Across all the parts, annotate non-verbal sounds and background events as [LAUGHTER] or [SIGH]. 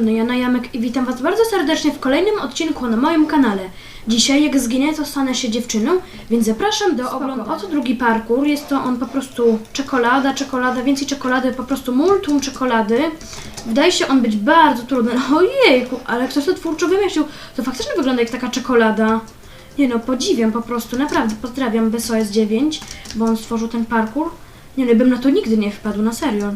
strony Jana Jamek i witam Was bardzo serdecznie w kolejnym odcinku na moim kanale. Dzisiaj jak zginę to stanę się dziewczyną, więc zapraszam do oglądania. Oto drugi parkour, jest to on po prostu czekolada, czekolada, więcej czekolady, po prostu multum czekolady. Wydaje się on być bardzo trudny. [LAUGHS] Ojejku, ale ktoś to twórczo wymyślił. To faktycznie wygląda jak taka czekolada. Nie no, podziwiam po prostu, naprawdę pozdrawiam BSOS 9, bo on stworzył ten parkour. Nie no, bym na to nigdy nie wpadł, na serio.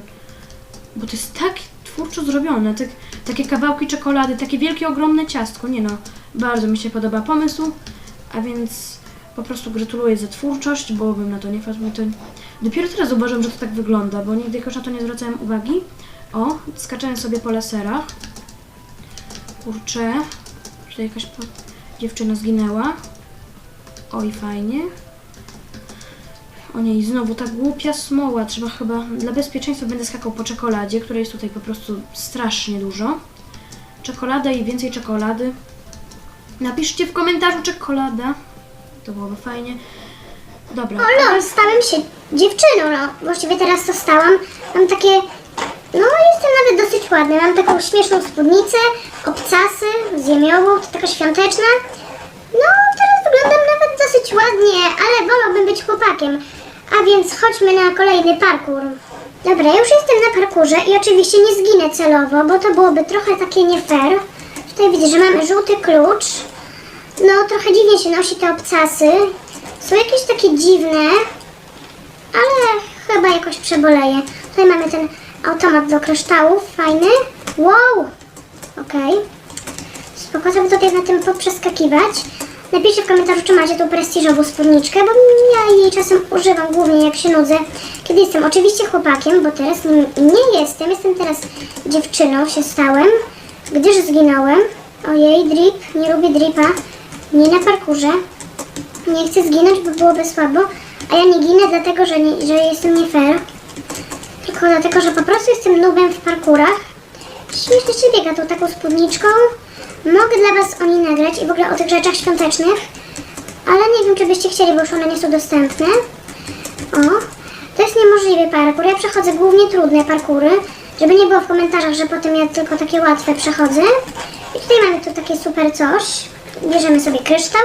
Bo to jest tak twórczo zrobione, tak, takie kawałki czekolady, takie wielkie, ogromne ciastko. Nie no, bardzo mi się podoba pomysł, a więc po prostu gratuluję za twórczość, bo bym na to nie wpadł. To... Dopiero teraz zauważyłam, że to tak wygląda, bo nigdy jakoś na to nie zwracałem uwagi. O, skaczemy sobie po laserach. Kurczę, tutaj jakaś dziewczyna zginęła. Oj, fajnie. O niej, znowu ta głupia smoła. Trzeba chyba, dla bezpieczeństwa będę skakał po czekoladzie, której jest tutaj po prostu strasznie dużo. Czekolada i więcej czekolady. Napiszcie w komentarzu czekolada. To byłoby fajnie. Dobra. O lol, stałem się dziewczyną, no. Właściwie teraz to stałam. Mam takie... No, jestem nawet dosyć ładna. Mam taką śmieszną spódnicę, obcasy z jemiołą, to taka świąteczna. No, teraz wyglądam nawet dosyć ładnie, ale wolałbym być chłopakiem. A więc chodźmy na kolejny parkour. Dobra, ja już jestem na parkurze i oczywiście nie zginę celowo, bo to byłoby trochę takie nie fair. Tutaj widzę, że mamy żółty klucz. No, trochę dziwnie się nosi te obcasy. Są jakieś takie dziwne, ale chyba jakoś przeboleję. Tutaj mamy ten automat do kryształów, fajny. Wow! Okej. Spoko, to by sobie na tym poprzeskakiwać. Napiszcie w komentarzu, czy macie tą prestiżową spódniczkę, bo ja jej czasem używam, głównie jak się nudzę, kiedy jestem oczywiście chłopakiem, bo teraz nim nie jestem. Jestem teraz dziewczyną, się stałem, gdyż zginąłem. Ojej, drip, nie lubię dripa. Nie na parkurze. Nie chcę zginąć, bo byłoby słabo. A ja nie ginę dlatego, że, nie, że jestem nie fair. Tylko dlatego, że po prostu jestem nubem w parkurach. Śmiesznie się biega tą taką spódniczką. Mogę dla Was o niej nagrać i w ogóle o tych rzeczach świątecznych. Ale nie wiem, czy byście chcieli, bo już one nie są dostępne. O, to jest niemożliwy parkour. Ja przechodzę głównie trudne parkury, żeby nie było w komentarzach, że potem ja tylko takie łatwe przechodzę. I tutaj mamy tu takie super coś. Bierzemy sobie kryształ.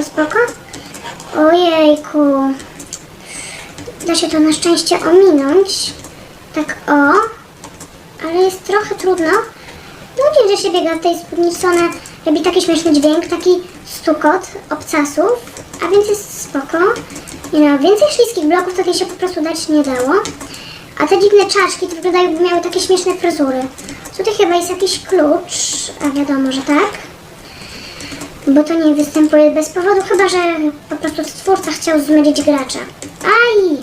O, spoko. Ojejku. Da się to na szczęście ominąć. Tak o. Ale jest trochę trudno. No wiem, że się biega w tej spódniczce. Ona robi taki śmieszny dźwięk, taki stukot obcasów. A więc jest spoko. Nie no, więcej śliskich bloków tutaj się po prostu dać nie dało. A te dziwne czaszki to wyglądają jakby miały takie śmieszne fryzury. Tutaj chyba jest jakiś klucz. A wiadomo, że tak bo to nie występuje bez powodu, chyba że po prostu stwórca chciał zmylić gracza. Aj!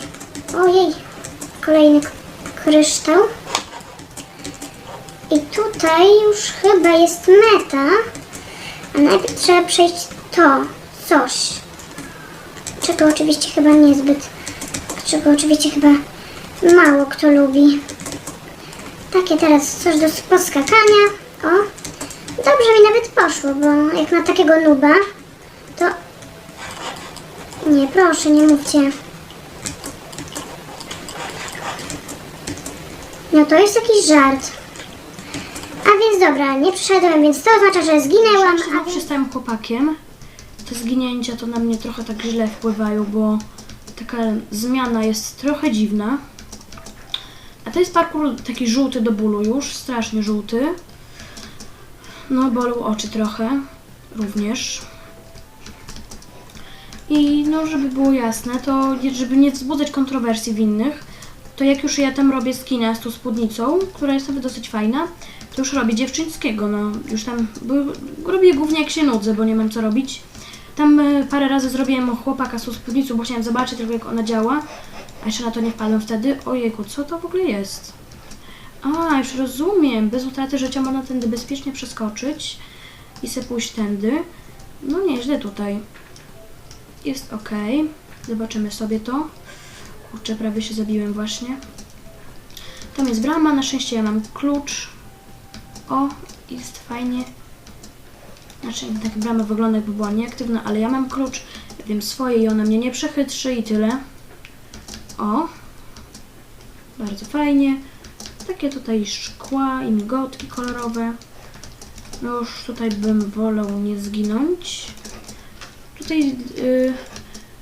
Ojej, kolejny kryształ. I tutaj już chyba jest meta, a najpierw trzeba przejść to, coś, czego oczywiście chyba niezbyt, czego oczywiście chyba mało kto lubi. Takie teraz coś do poskakania. O, Dobrze mi nawet poszło, bo jak na takiego nuba, to... Nie, proszę, nie mówcie. No to jest jakiś żart. A więc dobra, nie przyszedłem, więc to oznacza, że zginęłam, A więc... przestałem chłopakiem. Te zginięcia to na mnie trochę tak źle wpływają, bo taka zmiana jest trochę dziwna. A to jest parkour taki żółty do bólu już, strasznie żółty. No, bolą oczy trochę również. I no, żeby było jasne, to żeby nie wzbudzać kontrowersji w innych, to jak już ja tam robię skina z tą spódnicą, która jest nawet dosyć fajna, to już robię dziewczyńskiego, no już tam bo robię głównie jak się nudzę, bo nie mam co robić. Tam e, parę razy zrobiłem chłopaka z tą spódnicą, bo chciałem zobaczyć trochę jak ona działa, a jeszcze na to nie wpadłem wtedy. Ojejku, co to w ogóle jest? A, już rozumiem, bez utraty życia można tędy bezpiecznie przeskoczyć i sobie pójść tędy. No nieźle tutaj. Jest ok. Zobaczymy sobie to. Kurczę, prawie się zabiłem właśnie. Tam jest brama, na szczęście ja mam klucz. O, jest fajnie. Znaczy, tak brama wygląda jakby była nieaktywna, ale ja mam klucz. Wiem swoje i ona mnie nie przechytrzy i tyle. O. Bardzo fajnie. takie tutaj szkła i migotki kolorowe. No już tutaj bym wolał nie zginąć. Tutaj yy,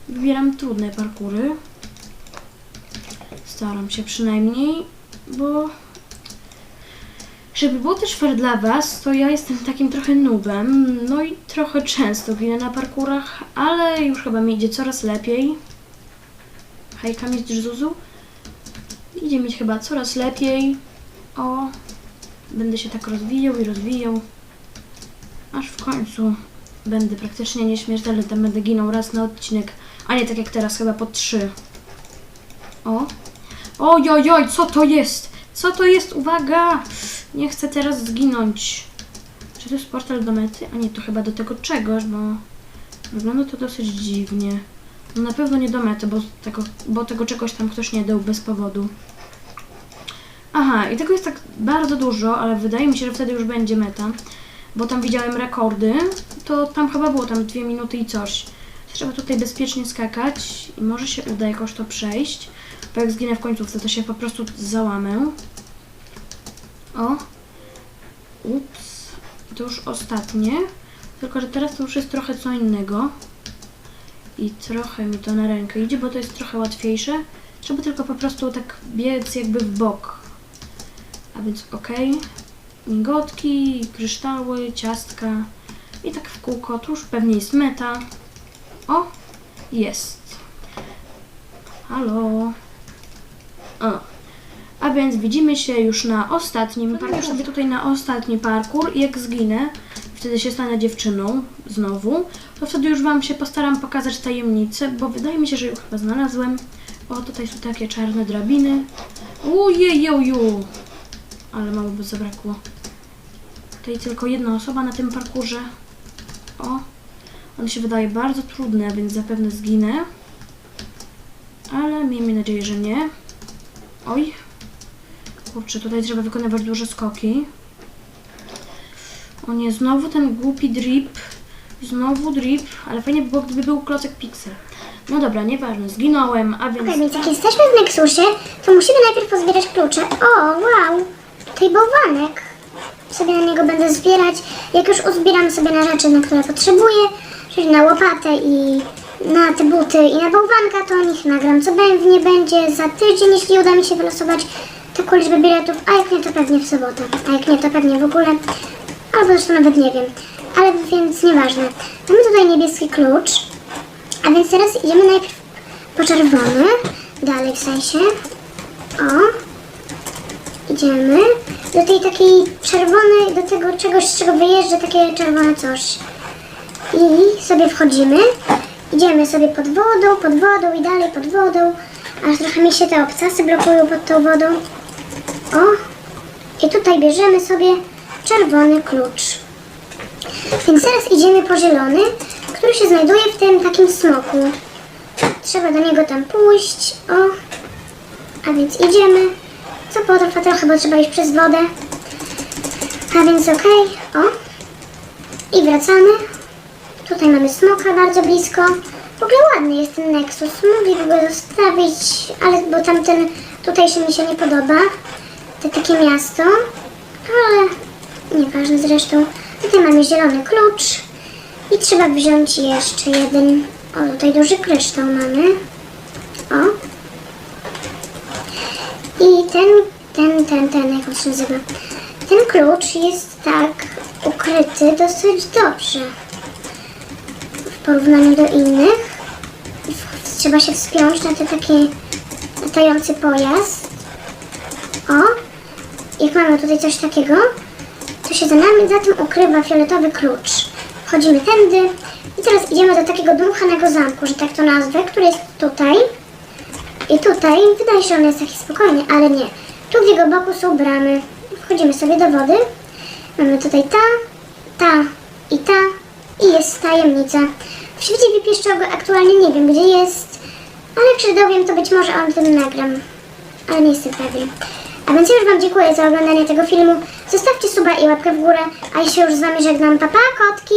wybieram trudne parkury. Staram się przynajmniej, bo żeby było też fair dla Was, to ja jestem takim trochę nubem, no i trochę często ginę na parkurach, ale już chyba mi idzie coraz lepiej. Hejka mistrz Zuzu. Idzie mi chyba coraz lepiej. O, będę się tak rozwijał i rozwijał, aż w końcu będę praktycznie nieśmiertelny, tam będę ginął raz na odcinek, a nie tak jak teraz, chyba po trzy. O, ojojoj, co to jest? Co to jest? Uwaga! Nie chcę teraz zginąć. Czy to jest portal do mety? A nie, to chyba do tego czegoś, bo wygląda to dosyć dziwnie. No na pewno nie do mety, bo tego, bo tego czegoś tam ktoś nie dał bez powodu. Aha, i tego jest tak bardzo dużo, ale wydaje mi się, że wtedy już będzie meta. Bo tam widziałem rekordy, to tam chyba było tam dwie minuty i coś. Trzeba tutaj bezpiecznie skakać i może się uda jakoś to przejść. Bo jak zginę w końcówce, to się po prostu załamę. O. Ups. To już ostatnie. Tylko, że teraz to już jest trochę co innego. I trochę mi to na rękę idzie, bo to jest trochę łatwiejsze. Trzeba tylko po prostu tak biec jakby w bok. A więc okej. Migotki, kryształy, ciastka. I tak w kółko. Tu już pewnie jest meta. O! Jest. Halo. O. A więc widzimy się już na ostatnim parkurze. sobie tutaj na ostatni parkur i jak zginę, wtedy się stanę dziewczyną znowu, to wtedy już Wam się postaram pokazać tajemnicę, bo wydaje mi się, że już chyba znalazłem. O, tutaj są takie czarne drabiny. Ujejoju! Ale mało by zabrakło. Tutaj tylko jedna osoba na tym parkurze. O, on się wydaje bardzo trudny, a więc zapewne zginę. Ale miejmy nadzieję, że nie. Oj. Kurczę, tutaj trzeba wykonywać duże skoki. O nie, znowu ten głupi drip. Znowu drip, ale fajnie by było, gdyby był klocek pixel. No dobra, nieważne, zginąłem, a więc... Okej, więc jak jesteśmy w Nexusie, to musimy najpierw pozbierać klucze. O, wow! Tutaj bałwanek. Sobie na niego będę zbierać. Jak już uzbieram sobie na rzeczy, na które potrzebuję, na łopatę i na te buty i na bałwanka, to o nich nagram, co pewnie będzie za tydzień, jeśli uda mi się wylosować taką liczbę biletów, a jak nie, to pewnie w sobotę, a jak nie, to pewnie w ogóle, albo zresztą nawet nie wiem. Ale więc nieważne. Mamy tutaj niebieski klucz, a więc teraz idziemy najpierw po czerwony, dalej w sensie. O, idziemy do tej takiej czerwonej, do tego czegoś, z czego wyjeżdża takie czerwone coś. I sobie wchodzimy, idziemy sobie pod wodą, pod wodą i dalej pod wodą, aż trochę mi się te obcasy blokują pod tą wodą. O, i tutaj bierzemy sobie czerwony klucz. Więc teraz idziemy po zielony, który się znajduje w tym takim smoku. Trzeba do niego tam pójść. O, a więc idziemy. Co potrwa trochę, bo trzeba iść przez wodę. A więc okej, o. I wracamy. Tutaj mamy smoka bardzo blisko. W ogóle ładny jest ten Nexus. Mogliby go zostawić, ale bo tamten tutejszy mi się nie podoba. To takie miasto. Ale nieważne zresztą. Tutaj mamy zielony klucz. I trzeba wziąć jeszcze jeden. O, tutaj duży kryształ mamy. O. I ten, ten, ten, ten, jak on się nazywa? Ten klucz jest tak ukryty dosyć dobrze porównaniu do innych. Trzeba się wspiąć na ten taki latający pojazd. O, jak mamy tutaj coś takiego, to się za nami, za tym ukrywa fioletowy klucz. Wchodzimy tędy i teraz idziemy do takiego dmuchanego zamku, że tak to nazwę, który jest tutaj. I tutaj wydaje się, że on jest taki spokojny, ale nie. Tu w jego boku są bramy. Wchodzimy sobie do wody. Mamy tutaj ta, ta i ta i jest tajemnica. W świecie wypieszczego aktualnie nie wiem gdzie jest, ale się dowiem, to być może o tym nagram. Ale nie jestem pewien. A więc już Wam dziękuję za oglądanie tego filmu. Zostawcie suba i łapkę w górę, a ja się już z Wami żegnam. Pa, pa, kotki!